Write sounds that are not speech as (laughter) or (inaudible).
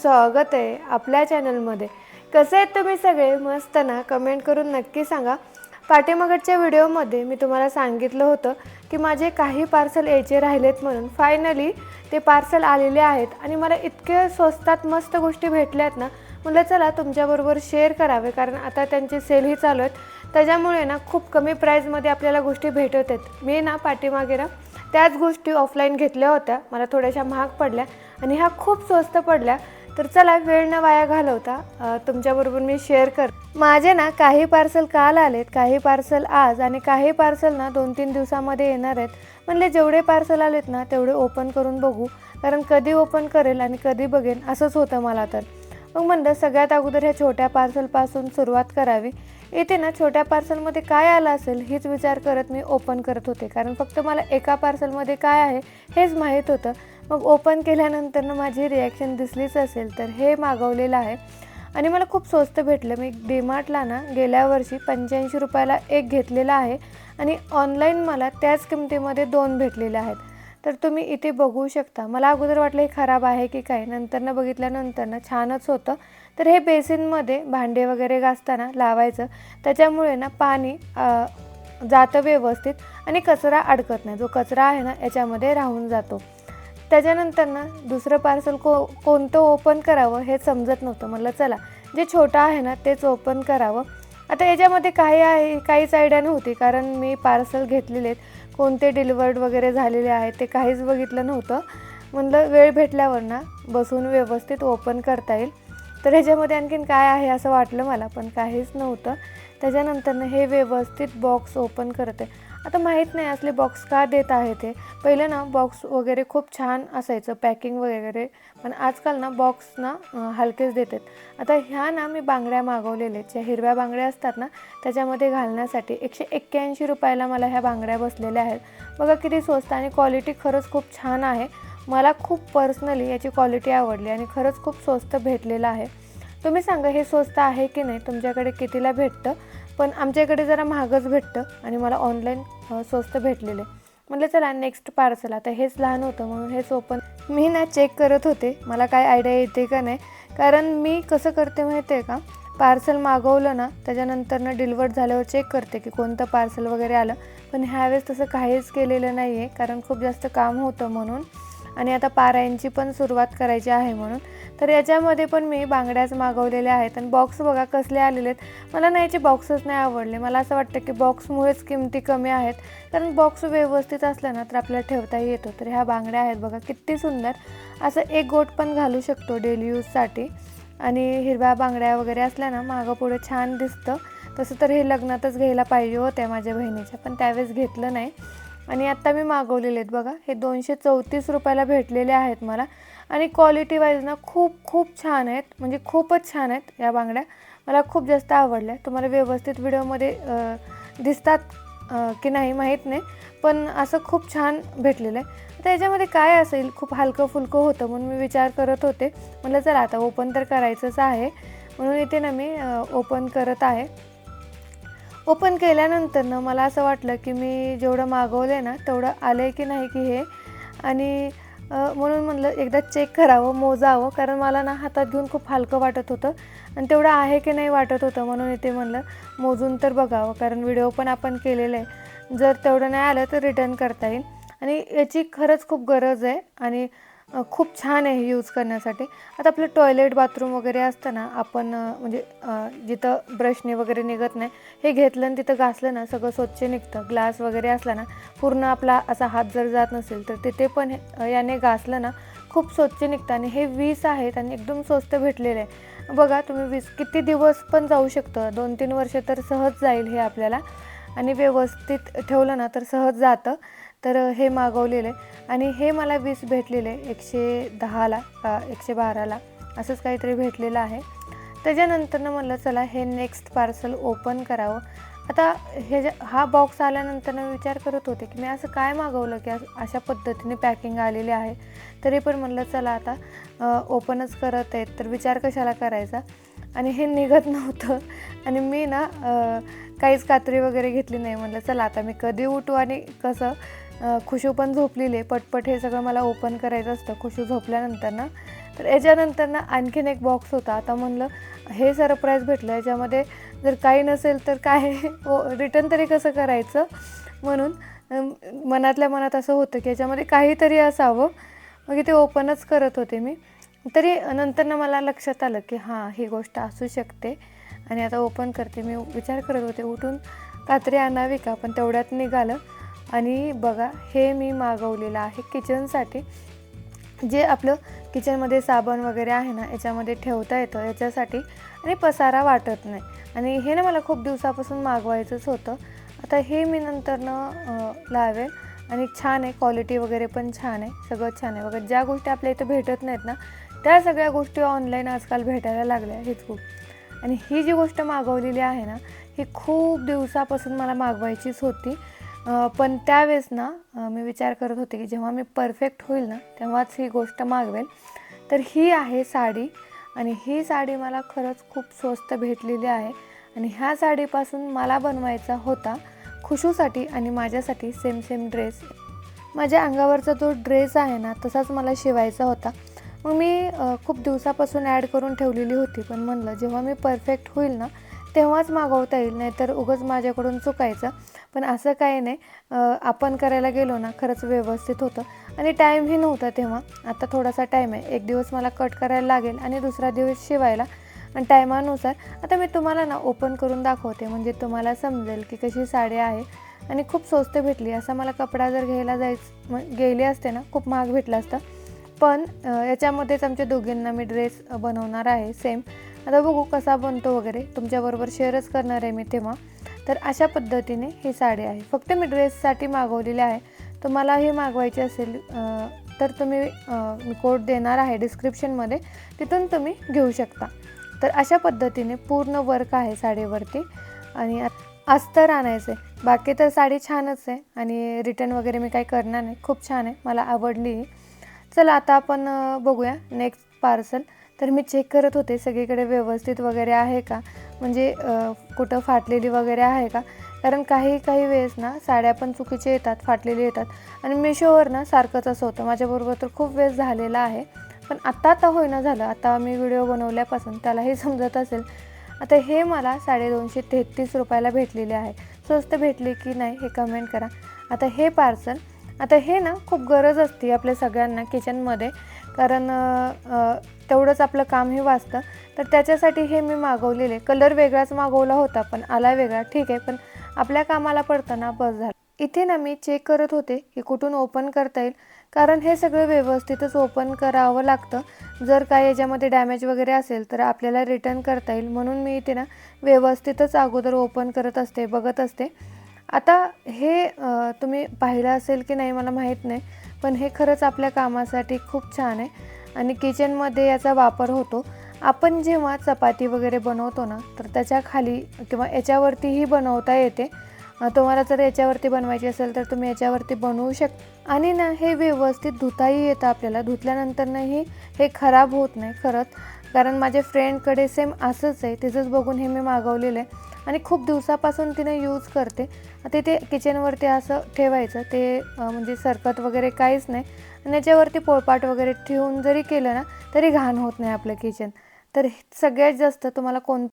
स्वागत आहे आपल्या चॅनलमध्ये. कसे आहेत तुम्ही सगळे? मस्त ना? कमेंट करून नक्की सांगा. पाठीमागच्या व्हिडिओमध्ये मी तुम्हाला सांगितलं होतं की माझे काही पार्सल यायचे राहिलेत म्हणून फायनली ते पार्सल आलेले आहेत आणि मला इतके स्वस्तात मस्त गोष्टी भेटल्यात ना म्हटलं चला तुमच्याबरोबर शेअर करावे कारण आता त्यांचे सेलही चालू आहेत. त्याच्यामुळे ना खूप कमी प्राईजमध्ये आपल्याला गोष्टी भेटत आहेत. मी ना पाठीमागे ना त्याच गोष्टी ऑफलाईन घेतल्या होत्या. मला थोड्याशा महाग पडल्या आणि ह्या खूप स्वस्त पडल्या. तर चला वेळ न वाया घालवता तुमच्याबरोबर मी शेअर कर. माझे ना काही पार्सल काल आलेत काही पार्सल आज आणि काही पार्सल ना दोन तीन दिवसामध्ये येणार आहेत. म्हणले जेवढे पार्सल आलेत ना तेवढे ओपन करून बघू कारण कधी ओपन करेल आणि कधी बघेन असंच होतं मला तर. मग म्हणलं सगळ्यात अगोदर ह्या छोट्या पार्सलपासून सुरुवात करावी. इथे ना छोट्या पार्सलमध्ये काय आलं असेल हीच विचार करत मी ओपन करत होते. कारण फक्त मला एका पार्सलमध्ये काय आहे हेच माहीत होतं. मग ओपन केल्यानंतर ना माझी रिॲक्शन दिसलीच असेल तर हे मागवलेलं आहे. आणि मला खूप स्वस्त भेटलं. मी डीमार्टला ना गेल्या वर्षी पंच्याऐंशी रुपयाला एक घेतलेला आहे आणि ऑनलाईन मला त्याच किमतीमध्ये दोन भेटलेले आहेत. तर तुम्ही इथे बघू शकता. मला अगोदर वाटलं हे खराब आहे की काय. नंतरनं बघितल्यानंतर छानच होतं. तर हे बेसिनमध्ये भांडे वगैरे घासताना लावायचं. त्याच्यामुळे ना पाणी जातं व्यवस्थित आणि कचरा अडकत नाही. जो कचरा आहे ना याच्यामध्ये राहून जातो. त्याच्यानंतर ना दुसरं पार्सल को कोणतं ओपन करावं हे समजत नव्हतं. म्हटलं चला जे छोटं आहे ना तेच ओपन करावं. आता याच्यामध्ये काही आहे काहीच आयडिया नव्हती कारण मी पार्सल घेतलेले आहेत. कोणते डिलिवर्ड वगैरे झालेले आहेत ते काहीच बघितलं नव्हतं. म्हणलं वेळ भेटल्यावर ना बसून व्यवस्थित ओपन करता येईल. तर ह्याच्यामध्ये आणखीन काय आहे असं वाटलं मला पण काहीच नव्हतं. त्याच्यानंतरनं हे व्यवस्थित बॉक्स ओपन करते आता माहीत नाही असले बॉक्स का देत आहे ते. पहिलं ना बॉक्स वगैरे खूप छान असायचं पॅकिंग वगैरे. पण आजकाल ना बॉक्स ना हलकेच देतात. आता ह्या ना मी बांगड्या मागवलेल्या आहेत. ज्या हिरव्या बांगड्या असतात ना त्याच्यामध्ये घालण्यासाठी एकशे एक्क्याऐंशी रुपयाला मला ह्या बांगड्या बसलेल्या आहेत. बघा किती स्वस्त आणि क्वालिटी खरंच खूप छान आहे. मला खूप पर्सनली याची क्वालिटी आवडली आणि खरंच खूप स्वस्त भेटलेलं आहे. तुम्ही सांगा हे स्वस्त आहे की नाही? तुमच्याकडे कितीला भेटतं? पण आमच्याकडे जरा महागच भेटतं आणि मला ऑनलाईन स्वस्त भेटलेले. म्हटलं चला नेक्स्ट पार्सल आता हेच लहान होतं म्हणून हेच ओपन मी ना चेक करत होते मला काय आयडिया येते का नाही. कारण मी कसं करते माहिती आहे का? पार्सल मागवलं ना त्याच्यानंतर ना डिलिव्हर्ड झाल्यावर चेक करते की कोणतं पार्सल वगैरे आलं. पण ह्यावेळेस तसं काहीच केलेलं नाही आहे कारण खूप जास्त काम होतं म्हणून. आणि आता पारायणची पण सुरुवात करायची आहे म्हणून. तर याच्यामध्ये पण मी बांगड्याच मागवलेल्या आहेत आणि बॉक्स बघा कसले आलेले आहेत. मला ना याचे बॉक्सच नाही आवडले. मला असं वाटतं की बॉक्समुळेच किमती कमी आहेत. कारण बॉक्स व्यवस्थित असला ना तर आपल्याला ठेवताही येतो. तर ह्या बांगड्या आहेत बघा किती सुंदर. असं एक गोट पण घालू शकतो डेली यूजसाठी आणि हिरव्या बांगड्या वगैरे असल्या ना मागं पुढे छान दिसतं. तसं तर हे लग्नातच घ्यायला पाहिजे होत्या माझ्या बहिणीच्या पण त्यावेळेस घेतलं नाही. आणि आत्ता मी मागवलेले आहेत बघा. हे दोनशे चौतीस रुपयाला भेटलेले आहेत मला. आणि क्वालिटी वाईज ना खूप खूप छान आहेत. म्हणजे खूपच छान आहेत या बांगड्या. मला खूप जास्त आवडल्या. तुम्हाला व्यवस्थित व्हिडिओमध्ये दिसतात की नाही माहीत नाही. पण असं खूप छान भेटलेलं आहे. तर याच्यामध्ये काय असेल? खूप हलकं फुलकं होतं म्हणून मी विचार करत होते. म्हटलं चला आता ओपन तर करायचंच आहे. म्हणून इथे ना मी ओपन करत आहे. ओपन केल्यानंतर ना मला असं वाटलं की मी जेवढं मागवलं आहे ना तेवढं आलं आहे की नाही की हे. आणि म्हणून म्हणलं एकदा चेक करावं मोजावं कारण मला ना हातात घेऊन खूप हलकं वाटत होतं. आणि तेवढं आहे की नाही वाटत होतं म्हणून इथे म्हणलं मोजून तर बघावं कारण व्हिडिओ पण आपण केलेला आहे. जर तेवढं नाही आलं तर रिटर्न करता येईल. आणि याची खरंच खूप गरज आहे. आणि खूप छान आहे यूज करण्यासाठी. आता आपलं टॉयलेट बाथरूम वगैरे असतं ना आपण म्हणजे जिथं ब्रशने वगैरे निघत नाही हे घेतलं आणि तिथं घासलं ना सगळं स्वच्छ निघतं. ग्लास वगैरे असला ना पूर्ण आपला असा हात जर जात नसेल तर तिथे पण हे- याने घासलं ना खूप स्वच्छ निघतं. आणि हे वीस आहेत आणि एकदम स्वस्त भेटलेले आहे. बघा तुम्ही वीस किती दिवस पण जाऊ शकतं. दोन तीन वर्ष तर सहज जाईल हे आपल्याला. आणि व्यवस्थित ठेवलं ना तर सहज जातं. तर हे मागवलेलं आहे आणि हे मला वीस भेटलेले आहे एकशे दहाला का एकशे बाराला असंच काहीतरी भेटलेलं आहे. त्याच्यानंतरनं म्हणलं चला हे नेक्स्ट पार्सल ओपन करावं. आता हे हा बॉक्स आल्यानंतर विचार करत होते की मी असं काय मागवलं की अशा पद्धतीने पॅकिंग आलेली आहे. तरी पण म्हणलं चला आता ओपनच करत आहेत. तर विचार कशाला करायचा? आणि हे निघत नव्हतं. आणि मी ना काहीच कात्री वगैरे घेतली नाही. म्हटलं चला आता मी कधी उठू आणि कसं खुशू पण झोपलेली आहे. पटपट हे सगळं मला ओपन करायचं असतं. खुशू झोपल्यानंतर ना. तर याच्यानंतर ना आणखीन एक बॉक्स होता. आता म्हणलं हे सरप्राईज भेटलं. याच्यामध्ये जर काही नसेल तर काय? (laughs) रिटर्न तरी कसं करायचं? म्हणून मनातल्या मनात असं होतं की याच्यामध्ये काहीतरी असावं. मग ते ओपनच करत होते मी. तरी नंतर ना मला लक्षात आलं की हां ही गोष्ट असू शकते. आणि आता ओपन करते. मी विचार करत होते. उठून कात्री आणावी का? पण तेवढ्यात निघालं. आणि बघा हे मी मागवलेलं आहे किचनसाठी जे आपलं किचनमध्ये साबण वगैरे आहे ना याच्यामध्ये ठेवता येतं याच्यासाठी. आणि पसारा वाटत नाही. आणि हे ना मला खूप दिवसापासून मागवायचंच होतं. आता हे मी नंतरनं लावेल. आणि छान आहे क्वालिटी वगैरे पण छान आहे सगळं छान आहे. वगैरे ज्या गोष्टी आपल्या इथं भेटत नाहीत ना त्या सगळ्या गोष्टी ऑनलाईन आजकाल भेटायला लागल्या हेच खूप. आणि ही जी गोष्ट मागवलेली आहे ना ही खूप दिवसापासून मला मागवायचीच होती. पण त्यावेळेस ना मी विचार करत होते की जेव्हा मी परफेक्ट होईल ना तेव्हाच ही गोष्ट मागवेल तर ही आहे साडी आणि ही साडी मला खरंच खूप स्वस्त भेटलेली आहे. आणि ह्या साडीपासून मला बनवायचा होता खुशूसाठी आणि माझ्यासाठी सेम सेम ड्रेस माझ्या अंगावरचा जो ड्रेस आहे ना तसाच मला शिवायचा होता. मग मी खूप दिवसापासून ॲड करून ठेवलेली होती. पण म्हणलं जेव्हा मी परफेक्ट होईल ना तेव्हाच मागवता येईल नाहीतर उगंच माझ्याकडून चुकायचं. पण असं काही नाही. आपण करायला गेलो ना खरंच व्यवस्थित होतं. आणि टाईमही नव्हता तेव्हा. आता थोडासा टाईम आहे. एक दिवस मला कट करायला लागेल आणि दुसरा दिवस शिवायला. आणि टायमानुसार आता मी तुम्हाला ना ओपन करून दाखवते. म्हणजे तुम्हाला समजेल की कशी साडी आहे. आणि खूप स्वस्त भेटली. असा मला कपडा जर घ्यायला जायचं म- गेले असते ना खूप महाग भेटलं असतं. पण याच्यामध्येच आमच्या दोघींना मी ड्रेस बनवणार आहे. सेम आता बघू कसा बनतो वगैरे. तुमच्याबरोबर शेअरच करणार आहे मी तेव्हा. तर अशा पद्धतीने ही साडी आहे. फक्त मी ड्रेससाठी मागवलेली आहे. तुम्हालाही मागवायची असेल तर तुम्ही मी कोड देणार आहे डिस्क्रिप्शनमध्ये तिथून तुम्ही घेऊ शकता. तर अशा पद्धतीने पूर्ण वर्क आहे साडीवरती. आणि आ- अस्तर आणायचं आहे बाकी तर साडी छानच आहे. आणि रिटर्न वगैरे मी काही करणार नाही. खूप छान आहे. मला आवडली चल चला आता आपण बघूया नेक्स्ट पार्सल तर मी चेक करत होते. सगळीकडे व्यवस्थित वगैरे आहे का? म्हणजे कुठं फाटलेली वगैरे आहे का? कारण काही काही वेळेस ना साड्या पण चुकीच्या येतात फाटलेली येतात. आणि मिशोवर ना सारखंच असं होतं. माझ्याबरोबर तर खूप वेळेस झालेला आहे. पण आत्ता आता होईना झालं. आता मी व्हिडिओ बनवल्यापासून त्यालाही समजत असेल. आता हे मला साडेदोनशे तेहतीस रुपयाला भेटलेले आहे. स्वस्त भेटले की नाही हे कमेंट करा. आता हे पार्सल आता हे ना खूप गरज असते आपल्या सगळ्यांना किचनमध्ये कारण तेवढंच आपलं कामही वाचतं. तर त्याच्यासाठी हे मी मागवलेले. कलर वेगळाच मागवला होता पण आला वेगळा. ठीक आहे पण आपल्या कामाला पडताना बस झालं. इथे ना मी चेक करत होते की कुठून ओपन करता येईल. कारण हे सगळं व्यवस्थितच ओपन करावं लागतं. जर काय याच्यामध्ये डॅमेज वगैरे असेल तर आपल्याला रिटर्न करता येईल. म्हणून मी इथे ना व्यवस्थितच अगोदर ओपन करत असते बघत असते. आता हे तुम्ही पाहिलं असेल की नाही मला माहीत नाही पण हे खरंच आपल्या कामासाठी खूप छान आहे आणि किचनमध्ये याचा वापर होतो. आपण जेव्हा चपाती वगैरे बनवतो ना तर त्याच्याखाली किंवा याच्यावरतीही बनवता येते. तुम्हाला जर याच्यावरती बनवायची असेल तर तुम्ही याच्यावरती बनवू शक आणि ना हे व्यवस्थित धुताही येतं आपल्याला. धुतल्यानंतरनंही हे खराब होत नाही खरंच. कारण माझ्या फ्रेंडकडे सेम असंच आहे. तिचंच बघून हे मी मागवलेलं आहे. आणि खूप दिवसापासून तिने यूज करते. ते ते किचनवरती असं ठेवायचं. ते म्हणजे सरकत वगैरे काहीच नाही. आणि याच्यावरती पोळपाट वगैरे ठेवून जरी केलं ना तरी घाण होत नाही आपलं किचन तर हे- सगळ्यात जास्त तुम्हाला कोण